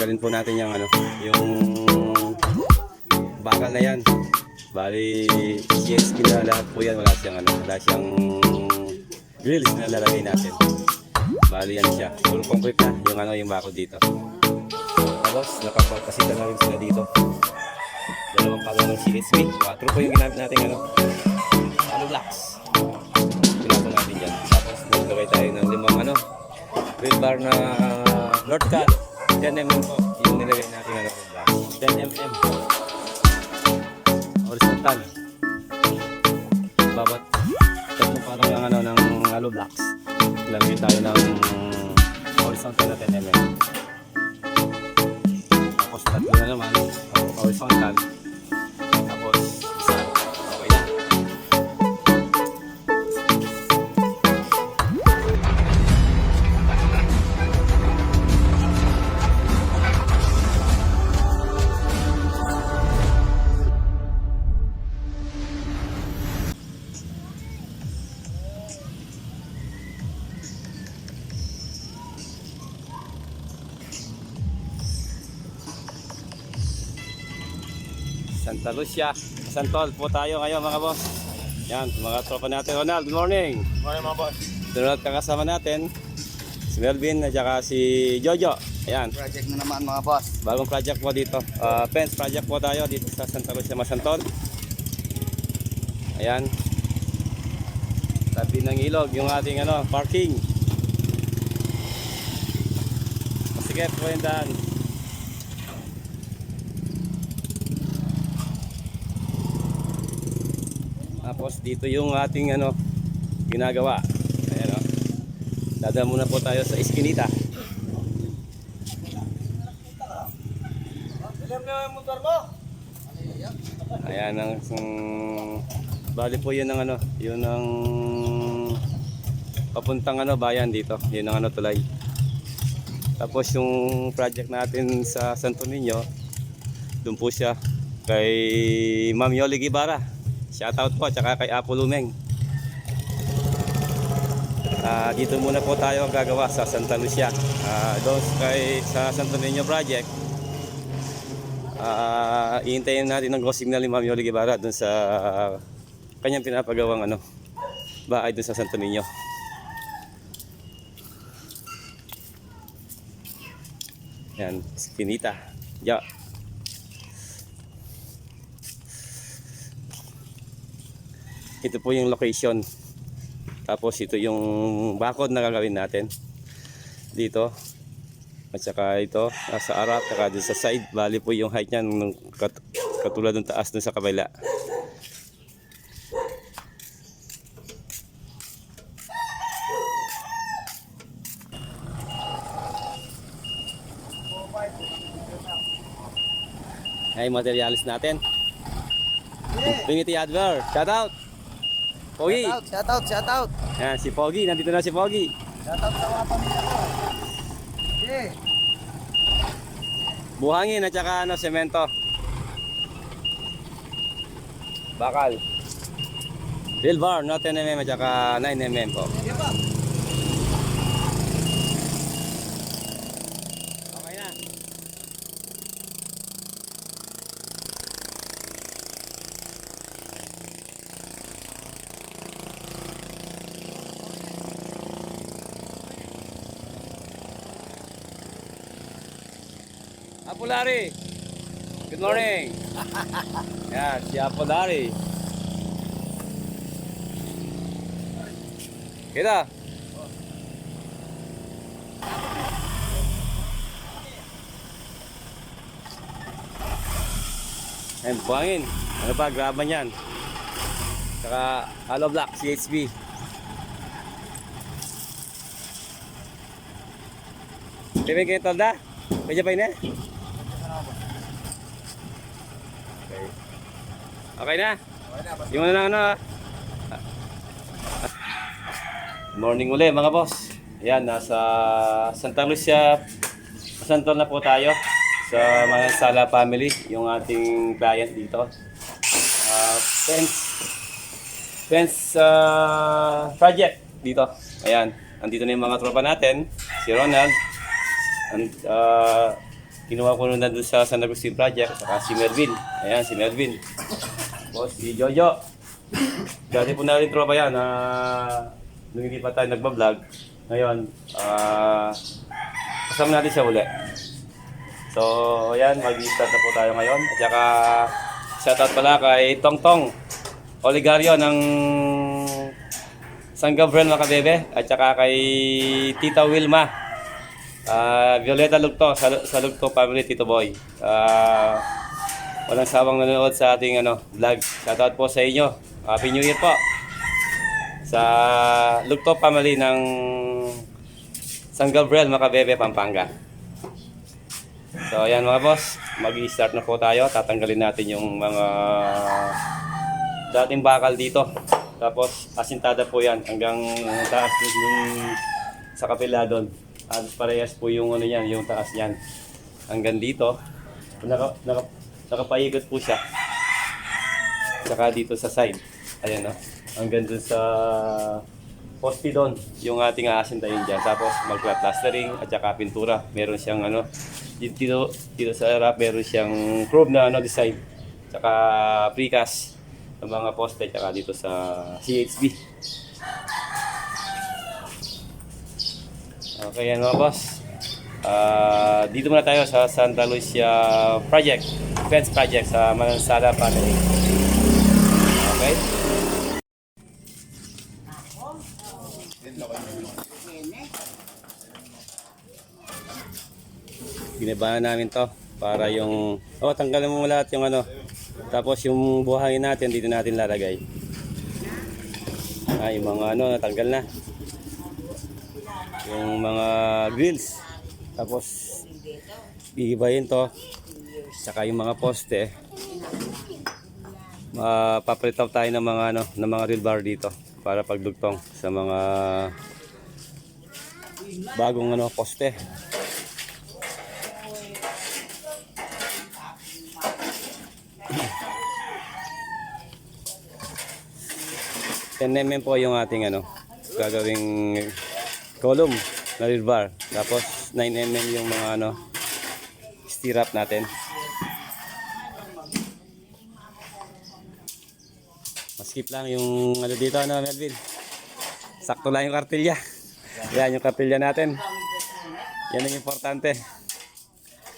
Tatanggalin po natin yung ano, yung bakal na yan. Bali, CSP na lahat po yan. Wala siyang ano, wala siyang grills na lalagay natin. Bali yan siya. Full concrete na yung ano, yung bakod dito. Tapos, nakapagpasita na rin sila dito. Dalawang palo ng CSP. 4 po yung ginamit natin ano, ano blocks. Pinako natin dyan. Tapos, naglagay tayo ng limang ano, grill bar na Lord Cut. 10mm po yung nilagay natin ano, blocks. 10mm. Horizontal. Bawat tatlo parang ang ano ng hollow blocks. Lagay tayo ng horizontal na 10mm. Tapos tatlo na naman horizontal. Santa Lucia. Santol po tayo ngayon mga boss. Yan, mga tropa natin. Ronald, good morning. Morning mga boss. Ronald, kakasama natin. Si Melvin at saka si Jojo. Ayan, Project na naman mga boss. bagong project po dito. Uh, fence project po tayo dito sa Santa Lucia, Masantol. Ayan. Tabi ng ilog, yung ating ano, parking. Sige po yung daan. Tapos dito yung ating ano ginagawa. Ayan o. Dadaan muna po tayo sa mo? Ayan ang um, bali po yun ang ano, yun ang papuntang ano bayan dito. Yun ang ano tulay. Tapos yung project natin sa Santo Niño, doon po siya kay Ma'am Yoli Gibara. Shoutout po, tsaka kay Apo Lumeng. Ah, dito muna po tayo ang gagawa sa Santa Lucia. Ah, doon kay sa Santo Niño project. Ah, iintayin natin ng go signal ni Ma'am Yoli Guevara doon sa kanyang pinapagawang ano, bahay doon sa Santo Niño. Yan, Spinita. Ya. Ito po yung location. Tapos ito yung bakod na gagawin natin. Dito. At saka ito, nasa harap, saka dun sa side, bali po yung height niyan, nung kat katulad ng taas dun sa kabila. Ay, materialis natin. Trinity Adver, shout out! Pogi! Shout out, shout out, shout out. Yan, si Pogi, nandito na si Pogi. Shout out sa mga pamilya ko. Yeah. Buhangin at saka ano, semento. Bakal. Real bar, no 10mm at saka 9mm po. Apolari. Good morning. Yan, si Apolari. Kita. Ayan, buhangin. Ano pa, graban yan. Saka hollow block, CHB. Timin kayo tolda? Medyo pa yun eh? Okay na? Okay na. Yung ano na ano ah. Morning uli mga boss. Ayan, nasa Santa Lucia, Santol na po tayo sa mga Sala family, yung ating client dito. Uh, fence, fence ah, project dito. Ayan, andito na yung mga tropa natin, si Ronald, and, uh, kinuha ko nung nandun sa San Agustin Project, saka si Melvin. Ayan, si Melvin. Tapos si Jojo. Dati po natin tropa yan na nung hindi pa tayo nagbablog. Ngayon, ah kasama natin siya uli. So, ayan, mag-start na po tayo ngayon. At saka, shoutout pala kay Tong Tong, Oligario ng San Gabriel Macabebe. At saka kay Tita Wilma, ah Violeta Lugto, sa, sa Lugto Family, Tito Boy. Ah, walang sawang nanonood sa ating ano, vlog. Shoutout po sa inyo. Happy New Year po. Sa Lugto Family ng San Gabriel, Macabebe, Pampanga. So ayan mga boss, mag-start na po tayo. Tatanggalin natin yung mga dating bakal dito. Tapos asintada po yan hanggang taas yung sa kapila doon. At parehas po yung ano yan, yung taas niyan. Hanggang dito. Naka, naka, nakapaikot po siya. Saka dito sa side. Ayan o. Hanggang dun sa poste yung ating aasintayin dyan. Tapos mag-flat plastering at saka pintura. Meron siyang ano, dito, dito sa harap meron siyang chrome na ano, design. Tsaka precast ng mga poste tsaka dito sa CHB. Okay yan mga boss. Ah, dito muna tayo sa Santa Lucia Project, fence project sa Manansala Family. Okay? Ginabahan namin to para yung oh tanggalin mo lahat yung ano tapos yung buhangin natin dito natin lalagay ah, yung mga ano natanggal na yung mga grills tapos iibayin to. Saka yung mga poste. Mapapalitaw tayo ng mga ano ng mga real bar dito para pagdugtong sa mga bagong ano poste. Ten mm po yung ating ano, gagawing column na rear bar. Tapos 9 mm yung mga ano, stirrup natin. Maskip lang yung ano dito ano Melvin. Sakto lang yung kartilya. Yan yung kartilya natin. Yan ang importante.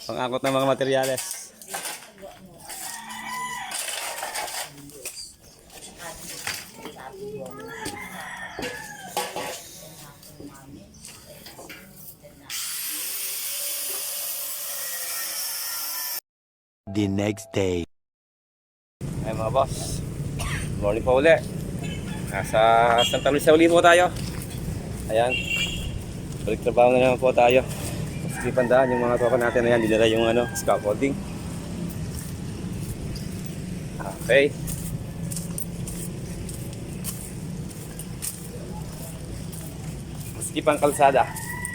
Pangakot ng mga materyales. The next day. Ay mga boss, morning pa uli. Nasa Santa Lucia uli po tayo. Ayan, balik trabaho na naman po tayo. Mas pandaan yung mga tropa natin. Ayan, dinala yung ano, scaffolding. Okay. Maski pang kalsada,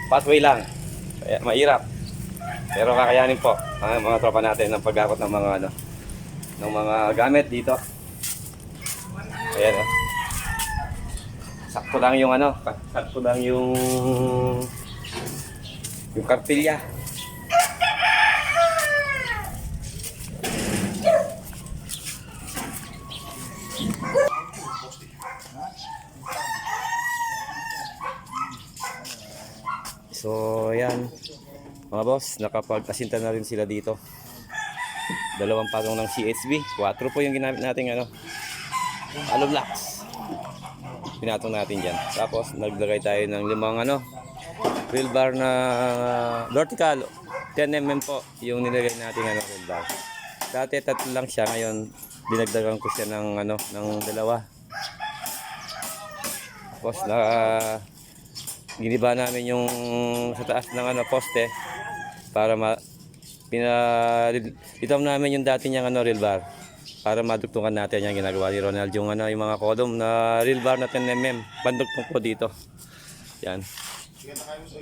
pathway lang. Kaya mahirap. Pero kakayanin po ang mga tropa natin ng pag-akot ng mga ano, ng mga gamit dito. Ayan oh. Sakto lang yung ano, sakto lang yung yung kartilya. So, ayan. Mga boss, nakapag-asinta na rin sila dito. Dalawang patong ng CHB. 4 po yung ginamit natin ano. Blocks. Pinatong natin dyan. Tapos naglagay tayo ng limang ano. Real bar na vertical. 10mm po yung nilagay natin ano real bar. Dati tatlo lang siya. Ngayon dinagdagan ko siya ng ano ng dalawa. Tapos na giniba namin yung sa taas ng ano poste para ma pina itam namin yung dati niyang ano real bar para madugtungan natin yung ginagawa ni Ronald yung ano yung mga column na real bar na 10 mm pandugtong po dito. Yan.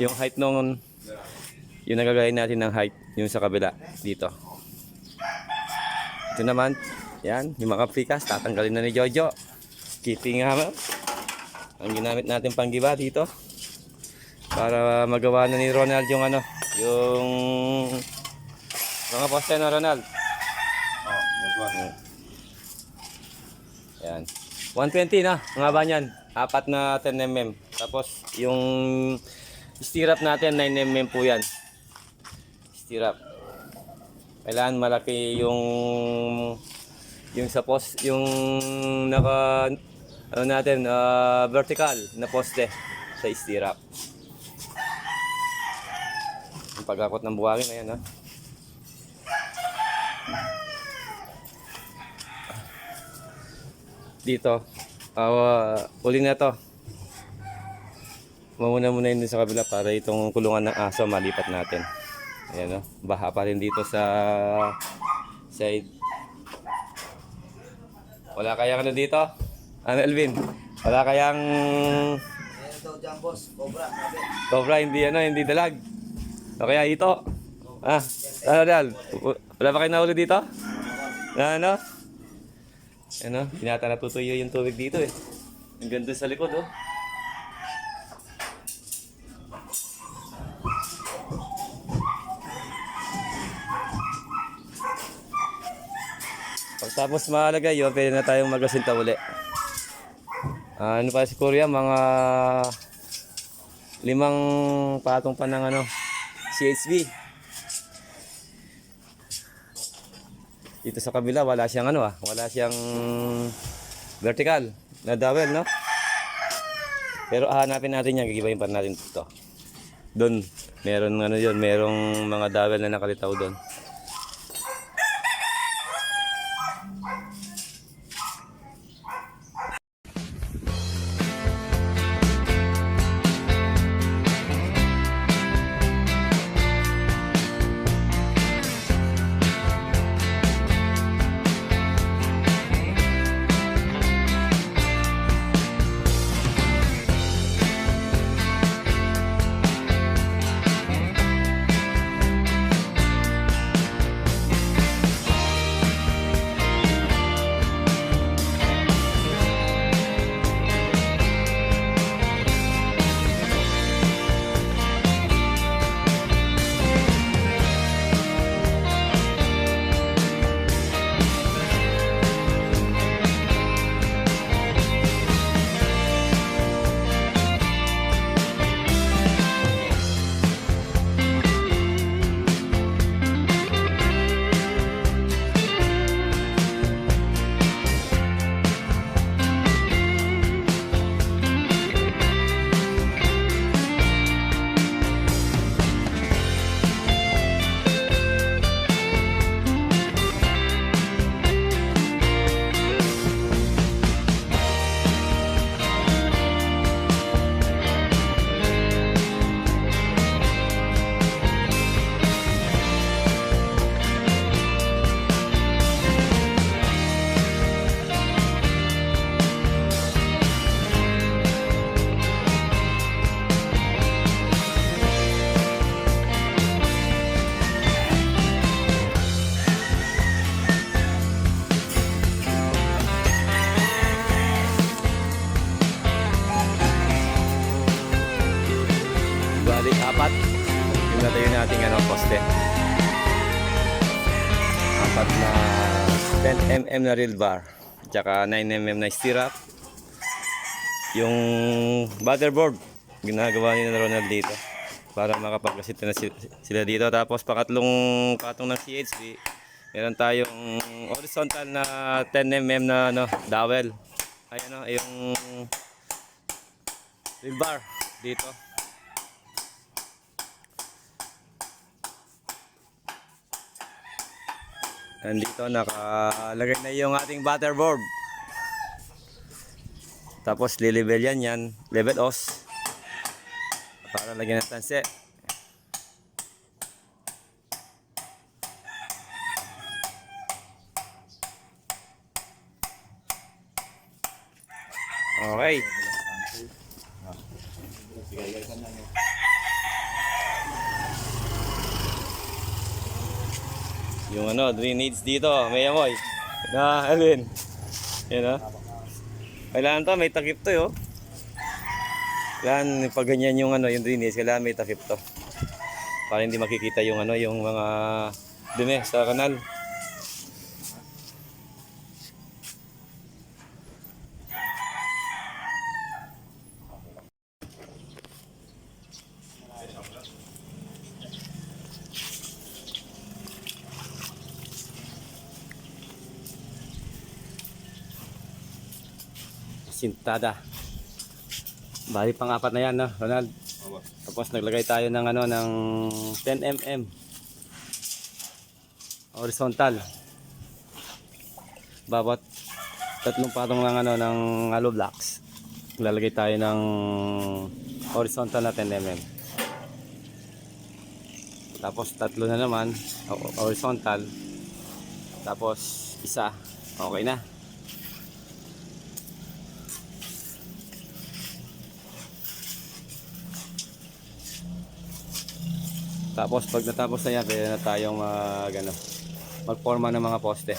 Yung height nung yung nagagaya natin ng height yung sa kabila dito. Ito naman yan yung mga precast tatanggalin na ni Jojo. Skipping hammer ang ginamit natin panggiba dito para magawa na ni Ronald yung ano, yung Mga poste na Ronald. Oh. Yan. 120 na, mga banyan. Apat na 10 mm. Tapos yung stirrup natin 9 mm po yan. Stirrup. Kailangan malaki yung yung sa post yung naka ano natin ah, vertical na poste sa stirrup. Yung pagkakot ng buhangin ayan ha. dito. Uh, uli na to. Mamuna muna yun sa kabila para itong kulungan ng aso malipat natin. Ayan o. Baha pa rin dito sa side. Wala kayang ano dito? Ano Elvin? Wala kayang Meron daw dyan, boss. Cobra, cobra hindi ano, hindi dalag. O kaya ito. Ah, ano dal? Wala ba kayo nahuli dito? Na ano? Ano? Pinata natutuyo yung tubig dito eh. Ang ganda sa likod oh. Pagtapos malagay yun, pwede na tayong magasinta uli. Ah, ano pa si Korea, mga limang patong pa ng ano, CHV. Dito sa kabila, wala siyang ano ah, wala siyang vertical na dowel, no? Pero hahanapin natin yan, gigibayin pa natin ito. Doon, meron ano yun, merong mga dowel na nakalitaw doon. Apat. Yung natayo natin ano, poste. Apat na 10mm na real bar. Tsaka 9mm na stirrup. Yung butterboard, ginagawa ni na Ronald dito. Para makapagkasit na si- sila dito. Tapos pangatlong patong ng CHP, meron tayong horizontal na 10mm na ano, dowel. Ay ano, yung real bar dito. Nandito nakalagay na yung ating butterboard. Tapos lilibel yan yan, level os. Para lagyan ng tanse. Okay. Yung ano, drainage dito, may amoy. Na, alin? Yan o. Kailangan to, may takip to yo. Kailangan pag ganyan yung ano, yung drainage, kailangan may takip to. Para hindi makikita yung ano, yung mga eh, sa kanal. Sintada. Bali pang apat na yan, no, Ronald? Tapos naglagay tayo ng ano ng 10 mm horizontal. Bawat tatlong patong ng ano ng hollow blocks. Lalagay tayo ng horizontal na 10 mm. Tapos tatlo na naman ho- horizontal. Tapos isa. Okay na. Tapos pag natapos na yan, pwede na tayong mag, ano, magforma ng mga poste.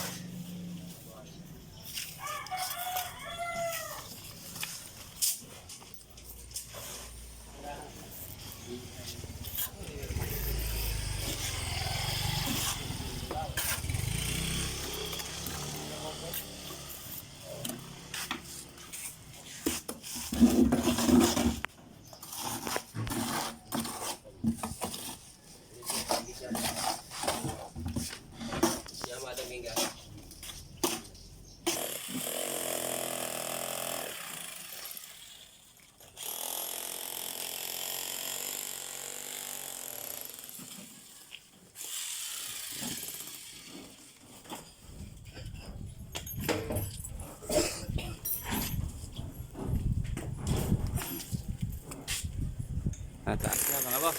At taas na mga boss.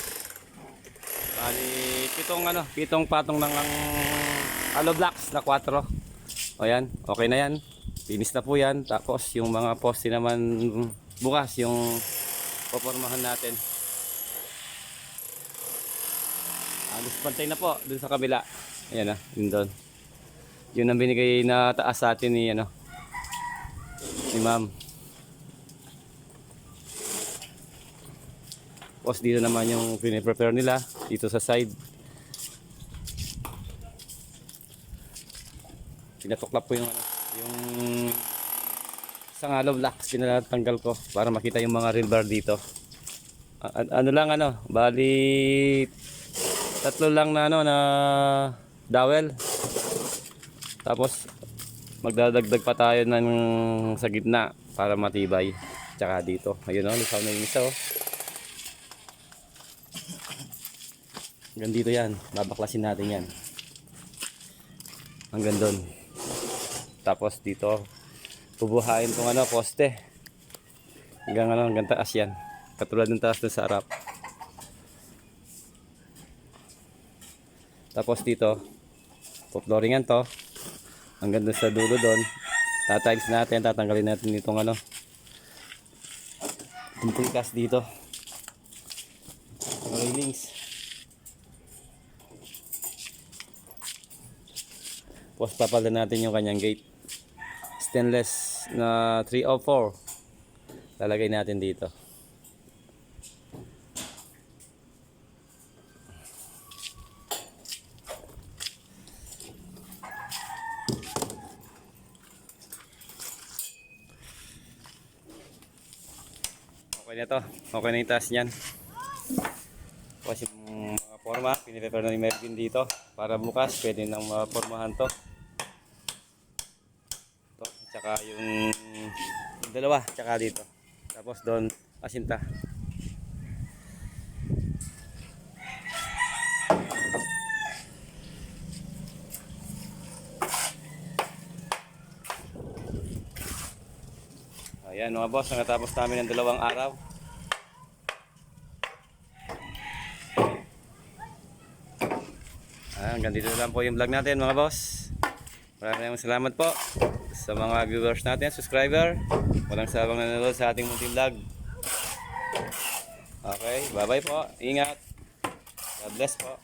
Bali, pitong ano, pitong patong ang hollow blocks na 4. O yan, okay na yan. Linis na po yan. Tapos yung mga poste naman bukas, yung popormahan natin. Halos pantay na po dun sa kabila. Ayan na, yun doon. Yun ang binigay na taas sa atin ni ano, ni ma'am. Tapos dito naman yung piniprepare nila dito sa side. Pinatuklap ko yung ano, yung isang hollow blocks pinatanggal ko para makita yung mga real bar dito. A- ano lang ano, bali tatlo lang na ano na dowel. Tapos magdadagdag pa tayo ng sa gitna para matibay. Tsaka dito. Ayun oh, lisaw na yung isa oh. Hanggang dito yan. Babaklasin natin yan. Hanggang doon. Tapos dito, bubuhayin tong ano, poste. Hanggang ano, hanggang taas yan. Katulad ng taas doon sa harap. Tapos dito, po-flooringan to. Hanggang doon sa dulo doon. Tatiles natin, tatanggalin natin itong ano. Itong precast dito. Railings. Tapos papalitan natin yung kanyang gate. Stainless na 304. Lalagay natin dito. Okay na to. Okay na yung taas niyan. Tapos yung mga forma, piniprepare na ni Melvin dito para bukas pwede nang mapormahan to tsaka yung, yung dalawa, tsaka dito. Tapos doon, asinta. Ayan mga boss, natapos namin ng dalawang araw. Ah, hanggang dito na lang po yung vlog natin mga boss. Maraming salamat po sa mga viewers natin, subscriber. Walang sabang nanonood sa ating munting vlog. Okay, bye bye po. Ingat. God bless po.